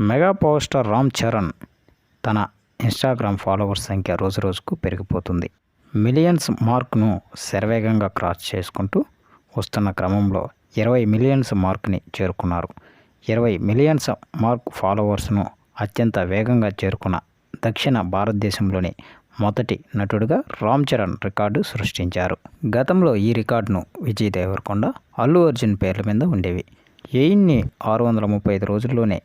Mega power star Ram Charan తన Instagram followers సంఖ్య రోజు రోజుకు పెరిగిపోతుంది. మిలియన్స్ మార్క్ను శరవేగంగా క్రాస్ చేసుకుంటూ వస్తున్న క్రమంలో ఇరవై మిలియన్స్ మార్క్ని చేరుకున్నారు. ఇరవై మిలియన్స్ మార్క్ ఫాలోవర్స్ను అత్యంత వేగంగా చేరుకున్న దక్షిణ భారతదేశంలోని మొదటి నటుడుగా రామ్ చరణ్ రికార్డు సృష్టించారు. గతంలో ఈ రికార్డును విజయ్ దేవరకొండ అల్లు అర్జున్ పేర్ల మీద ఉండేవి. ఎయిన్ని ఆరు వందల ముప్పై ఐదు రోజుల్లోనే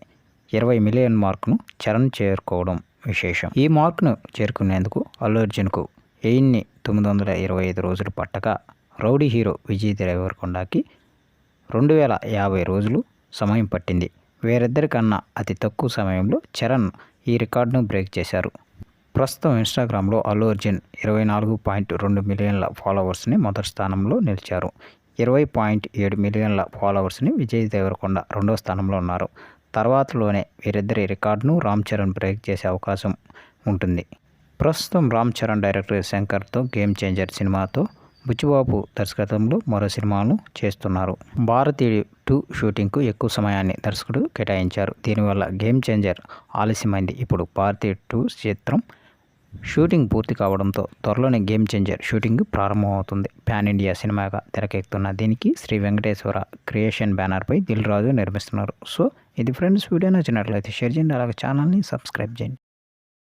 ఇరవై మిలియన్ మార్కును చరణ్ చేరుకోవడం విశేషం. ఈ మార్కును చేరుకునేందుకు అల్లు అర్జున్కు ఎయిన్ని తొమ్మిది వందల ఇరవై ఐదు రోజులు పట్టగా రౌడీ హీరో విజయ్ దేవరకొండకి రెండు వేల యాభై రోజులు సమయం పట్టింది. వేరిద్దరికన్నా అతి తక్కువ సమయంలో చరణ్ ఈ రికార్డును బ్రేక్ చేశారు. ప్రస్తుతం ఇన్స్టాగ్రామ్లో అల్లు అర్జున్ ఇరవై నాలుగు పాయింట్ రెండు మిలియన్ల ఫాలోవర్స్ని మొదటి స్థానంలో నిలిచారు. ఇరవై పాయింట్ ఏడు మిలియన్ల ఫాలోవర్స్ని విజయ్ దేవరకొండ రెండో స్థానంలో ఉన్నారు. తర్వాతలోనే వీరిద్దరి రికార్డును రామ్ చరణ్ బ్రేక్ చేసే అవకాశం ఉంటుంది. ప్రస్తుతం రామ్ చరణ్ డైరెక్టర్ శంకర్తో గేమ్ చేంజర్ సినిమాతో బుచ్చిబాబు దర్శకత్వంలో మరో సినిమాను చేస్తున్నారు. భారతీయుడు టూ షూటింగ్కు ఎక్కువ సమయాన్ని దర్శకుడు కేటాయించారు. దీనివల్ల గేమ్ చేంజర్ ఆలస్యమైంది. ఇప్పుడు భారతీయ టూ చిత్రం షూటింగ్ పూర్తి కావడంతో త్వరలోనే గేమ్ చేంజర్ షూటింగ్ ప్రారంభమవుతుంది. పాన్ ఇండియా సినిమాగా తెరకెక్కుతున్న దీనికి శ్రీ వెంకటేశ్వర క్రియేషన్ బ్యానర్పై దిల్ రాజు నిర్మిస్తున్నారు. సో ఇది ఫ్రెండ్స్ వీడియో నచ్చినట్లయితే షేర్ చేయండి అలాగే ఛానల్ని సబ్స్క్రైబ్ చేయండి.